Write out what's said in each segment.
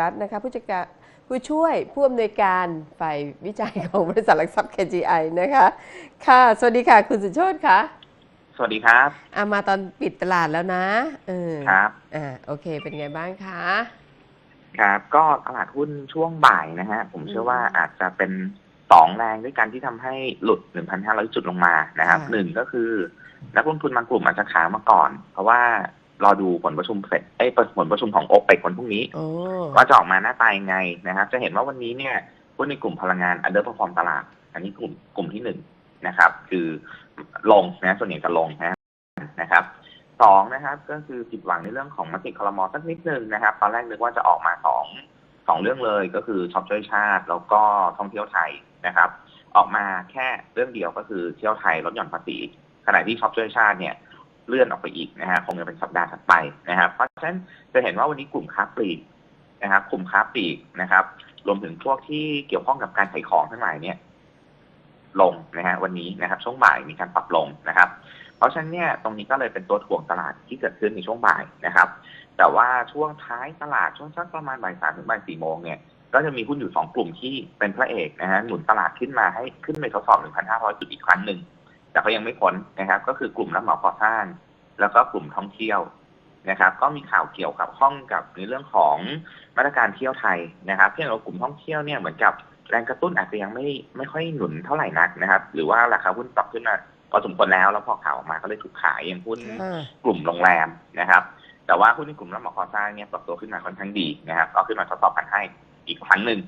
รัตน์นะคะผู้จัดการผู้ช่วยผู้อำนวยการฝ่ายวิจัยของบริษัทหลักทรัพย์ KGI นะคะ ค่ะ สวัสดีค่ะ คุณสุโชตค่ะ สวัสดีครับอามาตอนปิดตลาดแล้วนะเออครับอ่าโอเค เป็นไงบ้างคะครับ ก็ตลาดหุ้นช่วงบ่ายนะฮะ ผมเชื่อว่าอาจจะเป็นสองแรงด้วยกันที่ทำให้หลุด 1,500 จุดลงมานะครับหนึ่งก็คือ นักลงทุนบางกลุ่มอาจจะขายมาก่อน เพราะว่า รอดูผลประชุมเสร็จเอ้ยผลประชุมของโอเปกวันพรุ่งนี้โอ้ว่าจะออกมาหน้าตายังไงนะครับ จะเห็นว่าวันนี้เนี่ยหุ้นในกลุ่มพลังงานอันเดอร์พอร์ฟอร์มตลาด อันนี้กลุ่มกลุ่มที่หนึ่งนะครับ คือลงนะส่วนใหญ่จะลงนะนะครับสองนะครับ ก็คือผิดหวังในเรื่องของมติคลมสักนิดนึงนะครับ ตอนแรกนึกว่าจะออกมาสองสองเรื่องเลยก็คือช็อปช่วยชาติ แล้วก็ท่องเที่ยวไทยนะครับ ออกมาแค่เรื่องเดียวก็คือเที่ยวไทยลดหย่อนภาษีขณะที่ช็อปช่วยชาติเนี่ย เลื่อนออกไปอีกนะฮะคงจะเป็นสัปดาห์ถัดไปนะครับ เพราะฉะนั้นจะเห็นว่าวันนี้กลุ่มค้าปลีกนะครับกลุ่มค้าปลีกนะครับ รวมถึงพวกที่เกี่ยวข้องกับการขายของทั้งหลายเนี่ย ลงนะฮะวันนี้นะครับ ช่วงบ่ายมีการปรับลงนะครับ เพราะฉะนั้นเนี่ยตรงนี้ก็เลยเป็นตัวถ่วงตลาดที่เกิดขึ้นในช่วงบ่ายนะครับ แต่ว่าช่วงท้ายตลาดช่วงสักประมาณบ่ายสามถึงบ่ายสี่โมงเนี่ยก็จะมีหุ้นอยู่สองกลุ่มที่เป็นพระเอกนะฮะหนุนตลาดขึ้นมาให้ขึ้นไปทดสอบ 1,500 จุดอีกครั้งหนึ่ง แต่ก็ยังไม่พ้นนะครับ ก็คือกลุ่มรับเหมาก่อสร้าง แล้วก็กลุ่มท่องเที่ยวนะครับ ก็มีข่าวเกี่ยวกับข้องกับในเรื่องของมาตรการเที่ยวไทยนะครับ เพียงแต่ว่ากลุ่มท่องเที่ยวเนี่ยเหมือนกับแรงกระตุ้นอาจจะยังไม่ไม่ค่อยหนุนเท่าไหร่นักนะครับ หรือว่าราคาหุ้นปรับขึ้นมาพอสมควรแล้วแล้วพอข่าวออกมาก็เลยถูกขายอย่างหุ้นอ่ากลุ่มโรงแรมนะครับ แต่ว่าหุ้นในกลุ่มรับเหมาก่อสร้างเนี่ยปรับตัวขึ้นมาค่อนข้างดีนะครับ ก็ขึ้นมาทดสอบกันให้อีกครั้งหนึ่ง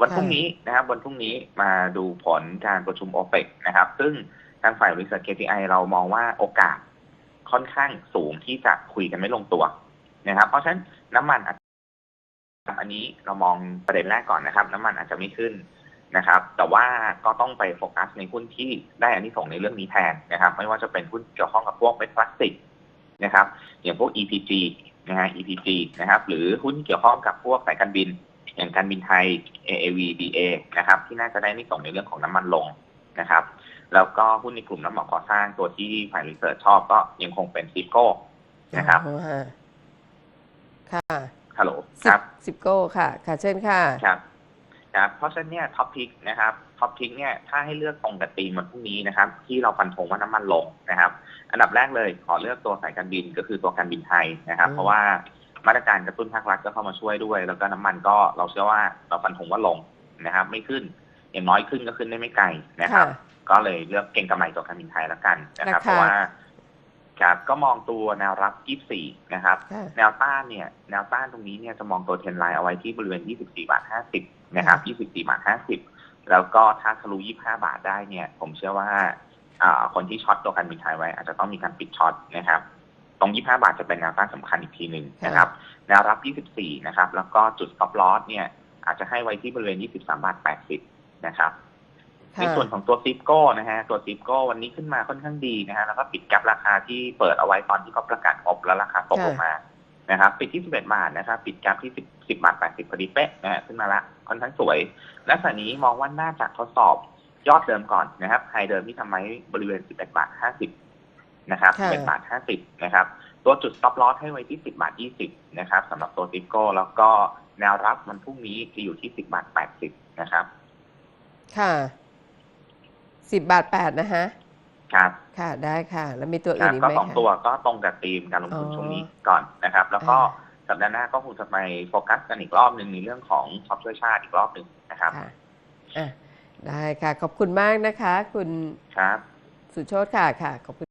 วันพรุ่งนี้นะครับวันพรุ่งนี้มาดูผลการประชุมโอเปกนะครับ ซึ่งทางฝ่ายบริษัท KPI เรามองว่าโอกาส ค่อนข้างสูงที่จะคุยกันไม่ลงตัวนะครับ เพราะฉะนั้นน้ำมันอันนี้เรามองประเด็นแรกก่อนนะครับ น้ำมันอาจจะไม่ขึ้นนะครับ แต่ว่าก็ต้องไปโฟกัสในหุ้นที่ได้อันนี้ส่งในเรื่องนี้แทนนะครับ ไม่ว่าจะเป็นหุ้นเกี่ยวข้องกับพวกเม็ดพลาสติกนะครับ อย่างพวก EPG นะฮะ EPG นะครับ หรือหุ้นเกี่ยวข้องกับพวกสายการบิน อย่างการบินไทย AAV BA นะครับ ที่น่าจะได้นี่ส่งในเรื่องของน้ำมันลง นะครับ แล้วก็หุ้นในกลุ่มน้ำเหมาก่อสร้างตัวที่ฝ่ายรีเสิร์ชชอบก็ยังคงเป็นซิโก้นะครับอ๋อฮะค่ะฮัลโหลสิครับสิบโก้ค่ะ ค่ะเชิญค่ะครับครับเพราะฉะนั้นเนี่ยท็อปพิกนะครับท็อปพิกเนี่ยถ้าให้เลือกตรงกับธีมวันพรุ่งนี้นะครับ ที่เราฟันธงว่าน้ำมันลงนะครับ อันดับแรกเลยขอเลือกตัวสายการบินก็คือตัวการบินไทยนะครับอืมเพราะว่ามาตรการกระตุ้นภาครัฐก็เข้ามาช่วยด้วย แล้วก็น้ำมันก็เราเชื่อว่าเราฟันธงว่าลงนะครับ ไม่ขึ้น อย่างน้อยขึ้นก็ขึ้นได้ไม่ไกลนะครับค่ะก็เลยเลือกเก่งกำไรตัวการบินไทยแล้วกันนะครับราคาเพราะว่าครับก็มองตัวแนวรับ 24 นะครับค่ะแนวต้านเนี่ย แนวต้านตรงนี้เนี่ยจะมองตัวเทรนไลน์เอาไว้ที่บริเวณ 24 บาท 50 นะครับ 24 บาท 50 แล้วก็ถ้าทะลุ 25 บาทได้เนี่ย ผมเชื่อว่าอ่าคนที่ช็อตตัวการบินไทยไว้ อาจจะต้องมีการปิดช็อตนะครับ ตรง 25 บาทจะเป็นแนวต้านสำคัญอีกทีหนึ่งนะครับ แนวรับ 24 นะครับ แล้วก็จุด stop loss เนี่ยอาจจะให้ไว้ที่บริเวณ 23 บาท 80 นะครับในค่ะส่วนของตัวซิปโก้นะฮะตัวซิปโก้วันนี้ขึ้นมาค่อนข้างดีนะฮะแล้วก็ปิดกับราคาที่เปิดเอาไว้ตอนที่เขาประกาศงบแล้วราคาตกลงมานะครับปิดที่ 11 บาทนะครับปิดกับที่ 10 10บาท80พอดีเป๊ะนะฮะขึ้นมาละค่อนข้างสวยและสถานี้มองว่าน่าจะทดสอบยอดเดิมก่อนนะครับไฮเดิมที่ทำไว้บริเวณ 11 บาท 50 นะครับค่ะ11 บาท 50 นะครับ ตัวจุด stop loss ให้ไว้ที่ 10 บาท 20 นะครับสำหรับตัวซิปโก้แล้วก็แนวรับมันพรุ่งนี้จะอยู่ที่ 10 บาท 80 นะครับ ค่ะสิบบาทแปดนะฮะ ครับ ค่ะได้ค่ะ แล้วมีตัวคอื่รันบอีกก็ไหมสองคะ ตัวก็ตรงกับธีมการลงทุนอ๋อช่วงนี้ก่อนนะครับ แล้วก็อ่าสัปดาห์หน้าก็คงจะไปโฟกัสกันอีกรอบหนึ่งในเรื่องของช็อปช่วยชาติอีกรอบหนึ่งนะครับ ค่ะอะได้ค่ะ ขอบคุณมากนะคะ คุณครับ สุโชตค่ะค่ะขอบคุณ